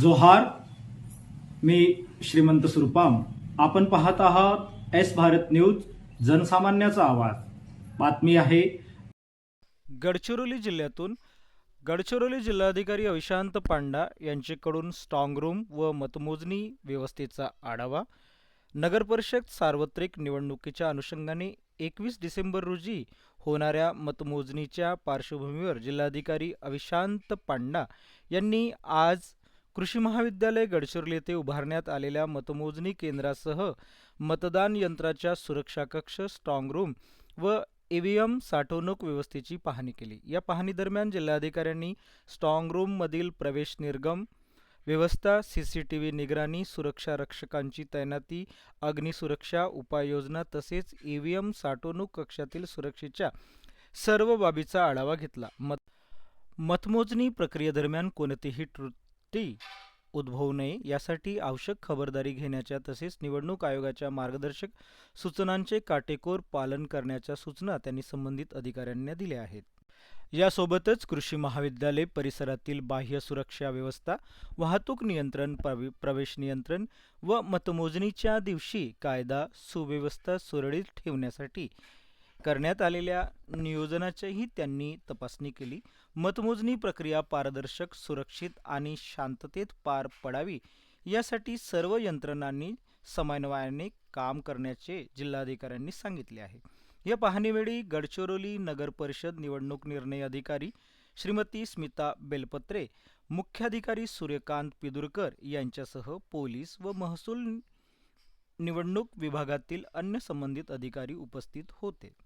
जोहार मी श्रीमंत सुरपाम. आपण पाहत आहात एस भारत न्यूज जनसामान्याचा आवाज. बातमी आहे. गडचिरोली जिल्ह्यातून गडचिरोली जिल्हाधिकारी अविशांत पांडा यांच्याकडून स्ट्रॉंग रूम व मतमोजणी व्यवस्थेचा आढावा. नगरपरिषद सार्वत्रिक निवडणुकीच्या अनुषंगाने एकवीस डिसेंबर रोजी होणाऱ्या मतमोजणीच्या पार्श्वभूमीवर जिल्हाधिकारी अविशांत पांडा यांनी आज कृषी महाविद्यालय गडचिरोली येथे उभारण्यात आलेल्या मतमोजणी केंद्रासह मतदान यंत्राच्या सुरक्षा कक्ष स्ट्रॉंग रूम व ईव्हीएम साठवणूक व्यवस्थेची पाहणी केली. या पाहणीदरम्यान जिल्हाधिकाऱ्यांनी स्ट्रॉंग रूममधील प्रवेश निर्गम व्यवस्था सी सी टी व्ही निगराणी सुरक्षा रक्षकांची तैनाती अग्निसुरक्षा उपाययोजना तसेच ईव्हीएम साठवणूक कक्षातील सुरक्षेच्या सर्व बाबीचा आढावा घेतला. मत मतमोजणी प्रक्रियेदरम्यान कोणतीही त्रुटी उद्भवू नये यासाठी आवश्यक खबरदारी घेण्याच्या तसेच निवडणूक आयोगाच्या मार्गदर्शक सूचनांचे काटेकोर पालन करण्याच्या सूचना त्यांनी संबंधित अधिकाऱ्यांना दिल्या आहेत. यासोबतच कृषी महाविद्यालय परिसरातील बाह्य सुरक्षा व्यवस्था वाहतूक नियंत्रण प्रवे- प्रवेश नियंत्रण व मतमोजणीच्या दिवशी कायदा सुव्यवस्था सुरळीत ठेवण्यासाठी करण्यात आलेल्या नियोजनाचीही त्यांनी तपासणी केली. मतमोजणी प्रक्रिया पारदर्शक सुरक्षित आणि शांततेत पार पडावी यासाठी सर्व यंत्रणांनी समन्वयाने काम करण्याचे जिल्हाधिकाऱ्यांनी सांगितले आहे. या पाहणीवेळी गडचिरोली नगर परिषद निवडणूक निर्णय अधिकारी श्रीमती स्मिता बेलपत्रे मुख्याधिकारी सूर्यकांत पिदुरकर यांच्यासह पोलीस व महसूल निवडणूक विभागातील अन्य संबंधित अधिकारी उपस्थित होते.